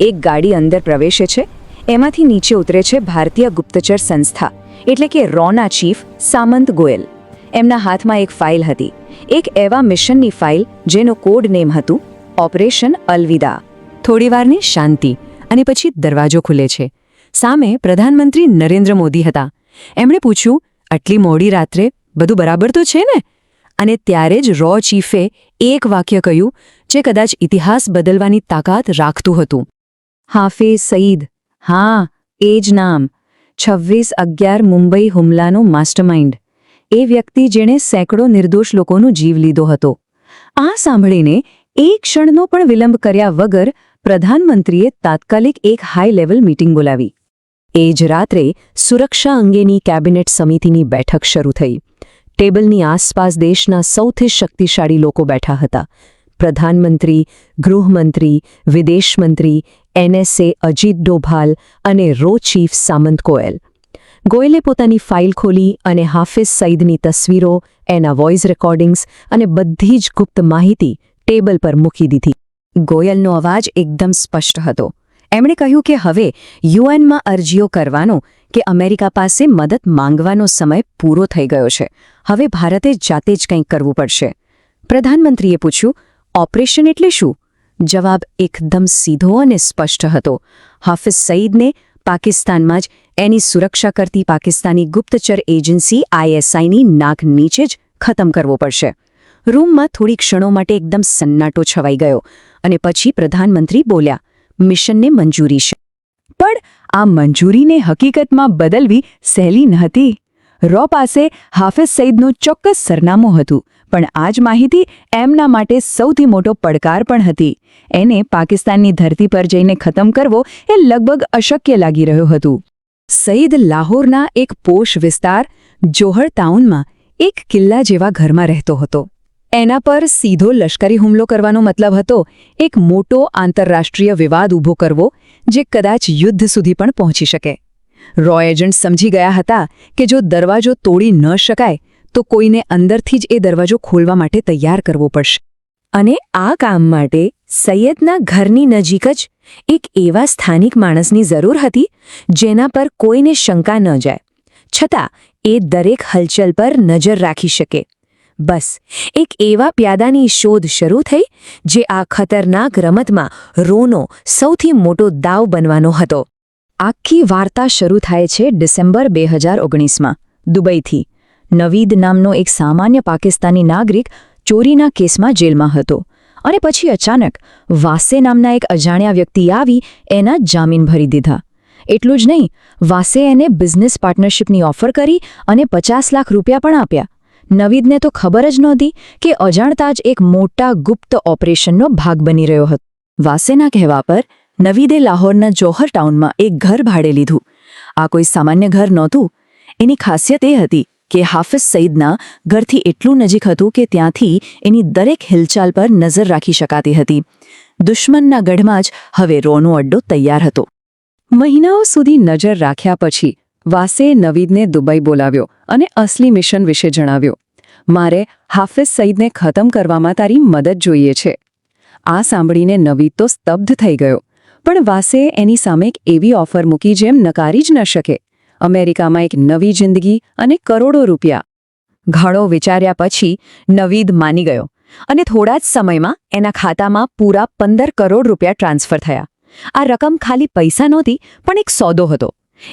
એક ગાડી અંદર પ્રવેશે છે. એમાંથી નીચે ઉતરે છે ભારતીય ગુપ્તચર સંસ્થા, એટલે કે રોના ચીફ સામંત ગોયલ. એમના હાથમાં એક ફાઇલ હતી. એક એવા મિશનની ફાઇલ જેનો કોડ નેમ હતું, ઓપરેશન અલવિદા. થોડીવારની શાંતિ અને પછી દરવાજો ખુલે છે. સામે પ્રધાનમંત્રી નરેન્દ્ર મોદી હતા. એમણે પૂછ્યું, આટલી મોડી રાત્રે બધું બરાબર તો છે ને? અને ત્યારે જ રો ચીફે એક વાક્ય કહ્યું, જે કદાચ ઇતિહાસ બદલવાની તાકાત રાખતું હતું. હાફિઝ સઈદ. હા, એ જ નામ. છવ્વીસ અગિયાર મુંબઈ હુમલાનો માસ્ટરમાઇન્ડ. એ વ્યક્તિ જેણે સેંકડો નિર્દોષ લોકોનો જીવ લીધો હતો. આ સાંભળીને એક ક્ષણનો પણ વિલંબ કર્યા વગર પ્રધાનમંત્રીએ તાત્કાલિક એક હાઈ લેવલ મીટિંગ બોલાવી. એ જ રાત્રે સુરક્ષા અંગેની કેબિનેટ સમિતિની બેઠક શરૂ થઈ. ટેબલની આસપાસ દેશના સૌથી શક્તિશાળી લોકો બેઠા હતા. પ્રધાનમંત્રી, ગૃહમંત્રી, વિદેશમંત્રી એનએસએ અજીત ડોભાલ અને રો ચીફ સામંત ગોયલ. ગોયલે પોતાની ફાઇલ ખોલી અને હાફિઝ સઈદની તસવીરો, એના વોઇસ રેકોર્ડિંગ્સ અને બધી જ ગુપ્ત માહિતી ટેબલ પર મૂકી દીધી. ગોયલનો અવાજ એકદમ સ્પષ્ટ હતો. એમણે કહ્યું કે હવે યુએનમાં અરજીઓ કરવાનો કે અમેરિકા પાસે મદદ માંગવાનો સમય પૂરો થઈ ગયો છે. હવે ભારતે જાતે જ કંઈક કરવું પડશે. પ્રધાનમંત્રીએ પૂછ્યું, ઓપરેશન એટલે શું? જવાબ એકદમ સીધો અને સ્પષ્ટ હતો. હાફિઝ સઈદને પાકિસ્તાનમાં જ એની સુરક્ષા કરતી પાકિસ્તાની ગુપ્તચર એજન્સી આઈએસઆઈની નાક નીચે જ ખતમ કરવો પડશે. રૂમમાં થોડી ક્ષણો માટે એકદમ સન્નાટો છવાઈ ગયો અને પછી પ્રધાનમંત્રી બોલ્યા, મિશનને મંજૂરી છે. પણ આ મંજૂરીને હકીકતમાં બદલવી સહેલી નહોતી. રો પાસે હાફિઝ સઈદનું ચોક્કસ સરનામું હતું. પણ આ જ માહિતી એમના માટે સૌથી મોટો પડકાર પણ હતી. એને પાકિસ્તાનની ધરતી પર જઈને ખતમ કરવો એ લગભગ અશક્ય લાગી રહ્યું હતું. સઈદ લાહોરના એક પોષ વિસ્તાર, જોહર ટાઉનમાં, એક કિલ્લા જેવા ઘરમાં રહેતો હતો. એના પર સીધો લશ્કરી હુમલો કરવાનો મતલબ હતો, એક મોટો આંતરરાષ્ટ્રીય વિવાદ ઊભો કરવો, જે કદાચ યુદ્ધ સુધી પણ પહોંચી શકે. રો એજન્ટ સમજી ગયા હતા કે જો દરવાજો તોડી ન શકાય તો કોઈને અંદરથી જ એ દરવાજો ખોલવા માટે તૈયાર કરવો પડશે. અને આ કામ માટે સૈયદના ઘરની નજીક જ એક એવા સ્થાનિક માણસની જરૂર હતી જેના પર કોઈને શંકા ન જાય. છતાં એ દરેક હલચલ પર નજર રાખી શકે. બસ, એક એવા પ્યાદાની શોધ શરૂ થઈ જે આ ખતરનાક રમતમાં રોનો સૌથી મોટો દાવ બનવાનો હતો. આખી વાર્તા શરૂ થાય છે ડિસેમ્બર બે હજાર ઓગણીસમાં, દુબઈથી. નવીદ નામનો એક સામાન્ય પાકિસ્તાની નાગરિક ચોરીના કેસમાં જેલમાં હતો અને પછી અચાનક વાસે નામના એક અજાણ્યા વ્યક્તિ આવી એના જામીન ભરી દીધા. એટલું જ નહીં, વાસે એને બિઝનેસ પાર્ટનરશિપની ઓફર કરી અને પચાસ લાખ રૂપિયા પણ આપ્યા. નવીદને તો ખબર જ નહોતી કે અજાણતા જ એક મોટા ગુપ્ત ઓપરેશનનો ભાગ બની રહ્યો હતો. વાસેના કહેવા પર, નવીદે લાહોરના જોહર ટાઉનમાં એક ઘર ભાડે લીધું. આ કોઈ સામાન્ય ઘર નહોતું. એની ખાસિયત એ હતી કે હાફિઝ સઈદના ઘરથી એટલું નજીક હતું કે ત્યાંથી એની દરેક હિલચાલ પર નજર રાખી શકાતી હતી. દુશ્મનના ગઢમાં જ હવે રોનો અડ્ડો તૈયાર હતો. મહિનાઓ સુધી નજર રાખ્યા પછી વાસે નવીદને દુબઈ બોલાવ્યો અને અસલી મિશન વિશે જણાવ્યો. મારે હાફિઝ સઈદને ખતમ કરવામાં તારી મદદ જોઈએ છે. આ સાંભળીને નવીદ તો સ્તબ્ધ થઈ ગયો. પણ વાસે એની સામે એક એવી ઓફર મૂકી જેમ નકારી જ ન શકે. અમેરિકામાં એક નવી જિંદગી અને કરોડો રૂપિયા. ઘણો વિચાર્યા પછી નવીદ માની ગયો અને થોડા જ સમયમાં એના ખાતામાં પૂરા પંદર કરોડ રૂપિયા ટ્રાન્સફર થયા. આ રકમ ખાલી પૈસા નહોતી, પણ એક સોદો હતો.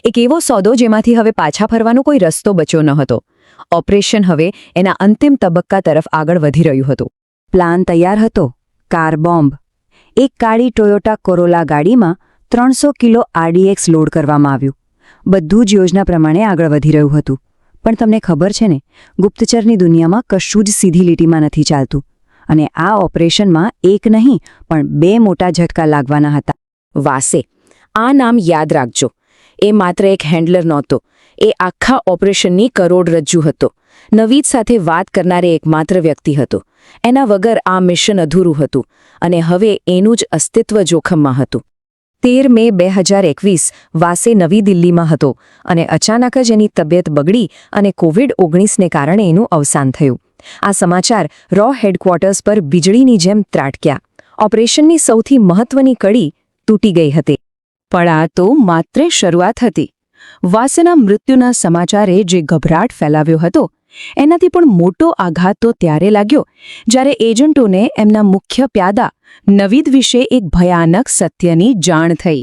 એક એવો સોદો જેમાંથી હવે પાછા ફરવાનો કોઈ રસ્તો બચ્યો ન હતો. ઓપરેશન હવે એના અંતિમ તબક્કા તરફ આગળ વધી રહ્યું હતું. પ્લાન તૈયાર હતો. Car bomb. એક કાળી ટોયોટા કોરોલા ગાડીમાં ત્રણસો કિલો આરડીએક્સ લોડ કરવામાં આવ્યું. બધું જ યોજના પ્રમાણે આગળ વધી રહ્યું હતું. પણ તમને ખબર છે ને, ગુપ્તચરની દુનિયામાં કશું જ સીધી લીટીમાં નથી ચાલતું. અને આ ઓપરેશનમાં એક નહીં, પણ બે મોટા ઝટકા લાગવાના હતા. વાસે, આ નામ યાદ રાખજો. એ માત્ર એક હેન્ડલર નહોતો. એ આખા ઓપરેશનની કરોડરજ્જુ હતો. નવીદ સાથે વાત કરનારે એકમાત્ર વ્યક્તિ હતો. એના વગર આ મિશન અધૂરું હતું. અને હવે એનું જ અસ્તિત્વ જોખમમાં હતું. તેર મે બે હજાર એકવીસ વાસે નવી દિલ્હીમાં હતો અને અચાનક જ એની તબિયત બગડી અને કોવિડ ઓગણીસને કારણે એનું અવસાન થયું. આ સમાચાર રો હેડક્વાર્ટર્સ પર વીજળીની જેમ ત્રાટક્યા. ઓપરેશનની સૌથી મહત્વની કડી તૂટી ગઈ હતી. પણ આ તો માત્ર શરૂઆત હતી. વાસેના મૃત્યુના સમાચારે જે ગભરાટ ફેલાવ્યો હતો એનાથી પણ મોટો આઘાત તો ત્યારે લાગ્યો જ્યારે એજન્ટોને એમના મુખ્ય પ્યાદા નવીદ વિશે એક ભયાનક સત્યની જાણ થઈ.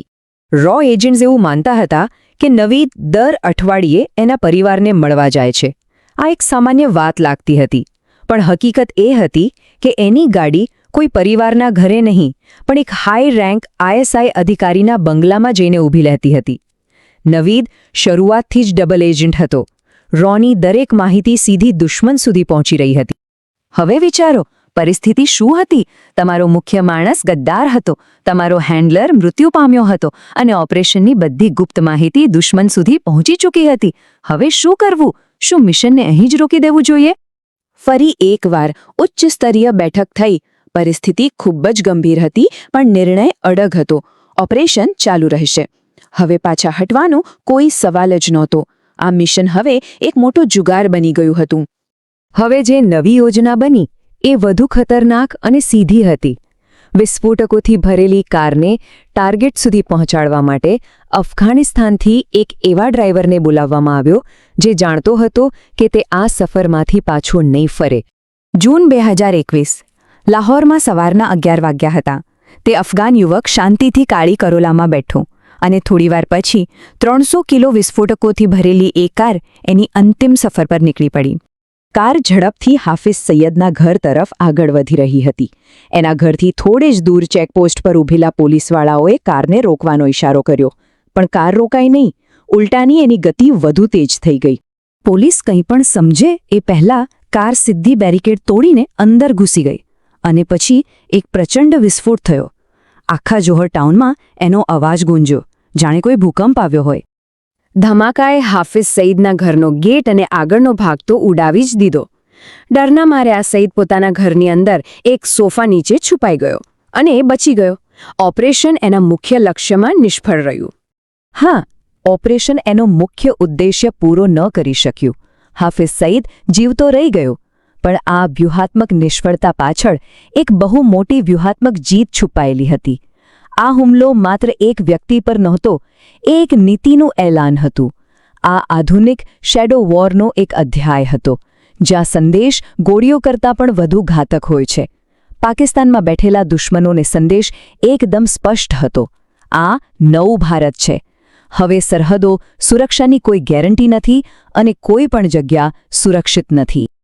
રો એજન્ટ્સ એવું માનતા હતા કે નવીદ દર અઠવાડિયે એના પરિવારને મળવા જાય છે. આ એક સામાન્ય વાત લાગતી હતી, પણ હકીકત એ હતી કે એની ગાડી કોઈ પરિવારના ઘરે નહીં, પણ એક હાઈ રેન્ક આઈએસઆઈ અધિકારીના બંગલામાં જઈને ઊભી રહેતી હતી. નવીદ શરૂઆતથી જ ડબલ એજન્ટ હતો રોની દરેક માહિતી સીધી દુશ્મન સુધી પહોંચી રહી હતી. હવે વિચારો, પરિસ્થિતિ શું હતી? તમારો મુખ્ય માણસ ગદ્દાર હતો, તમારો હેન્ડલર મૃત્યુ પામ્યો હતો અને ઓપરેશનની બધી ગુપ્ત માહિતી દુશ્મન સુધી પહોંચી ચૂકી હતી. હવે શું કરવું? શું મિશનને અહીં જ રોકી દેવું જોઈએ? ફરી એકવાર ઉચ્ચ સ્તરીય બેઠક થઈ. પરિસ્થિતિ ખૂબ જ ગંભીર હતી, પણ નિર્ણય અડગ હતો. ઓપરેશન ચાલુ રહેશે. હવે પાછા હટવાનો કોઈ સવાલ જ નહોતો. આ મિશન હવે એક મોટો જુગાર બની ગયું હતું. હવે જે નવી યોજના બની, એ વધુ ખતરનાક અને સીધી હતી. વિસ્ફોટકોથી ભરેલી કારને ટાર્ગેટ સુધી પહોંચાડવા માટે અફઘાનિસ્તાનથી એક એવા ડ્રાઈવરને બોલાવવામાં આવ્યો, જે જાણતો હતો કે તે આ સફરમાંથી પાછો નહીં ફરે. જૂન બે હજાર એકવીસ, લાહોરમાં સવારના અગિયાર વાગ્યા હતા. તે અફઘાન યુવક શાંતિથી કાળી કરોલામાં બેઠો. અને થોડીવાર પછી ત્રણસો કિલો વિસ્ફોટકોથી ભરેલી એ કાર એની અંતિમ સફર પર નીકળી પડી. કાર ઝડપથી હાફિઝ સૈયદના ઘર તરફ આગળ વધી રહી હતી. એના ઘરથી થોડે જ દૂર ચેકપોસ્ટ પર ઊભેલા પોલીસવાળાઓએ કારને રોકવાનો ઇશારો કર્યો. પણ કાર રોકાઈ નહીં. ઉલટાની એની ગતિ વધુ તેજ થઈ ગઈ. પોલીસ કંઈ પણ સમજે એ પહેલાં કાર સીધી બેરિકેડ તોડીને અંદર ઘૂસી ગઈ અને પછી એક પ્રચંડ વિસ્ફોટ થયો. આખા જોહર ટાઉનમાં એનો અવાજ ગુંજ્યો. જાણે કોઈ ભૂકંપ આવ્યો હોય. ધમાકાએ હાફિઝ સઈદના ઘરનો ગેટ અને આગળનો ભાગ તો ઉડાવી જ દીધો. ડરના મારે આ સઈદ પોતાના ઘરની અંદર એક સોફા નીચે છુપાઈ ગયો અને બચી ગયો. ઓપરેશન એના મુખ્ય લક્ષ્યમાં નિષ્ફળ રહ્યું. હા, ઓપરેશન એનો મુખ્ય ઉદ્દેશ્ય પૂરો ન કરી શક્યું. હાફિઝ સઈદ જીવતો રહી ગયો, પણ આ વ્યૂહાત્મક નિષ્ફળતા પાછળ એક બહુ મોટી વ્યૂહાત્મક જીત છુપાયેલી હતી. આ હુમલો માત્ર એક વ્યક્તિ પર નહોતો, એ એક નીતિનું એલાન હતું. આ આધુનિક શેડો વોરનો એક અધ્યાય હતો, જ્યાં સંદેશ ગોળીઓ કરતાં પણ વધુ ઘાતક હોય છે. પાકિસ્તાનમાં બેઠેલા દુશ્મનોને સંદેશ એકદમ સ્પષ્ટ હતો. આ નવું ભારત છે. હવે સરહદો સુરક્ષાની કોઈ ગેરંટી નથી અને કોઈ પણ જગ્યા સુરક્ષિત નથી.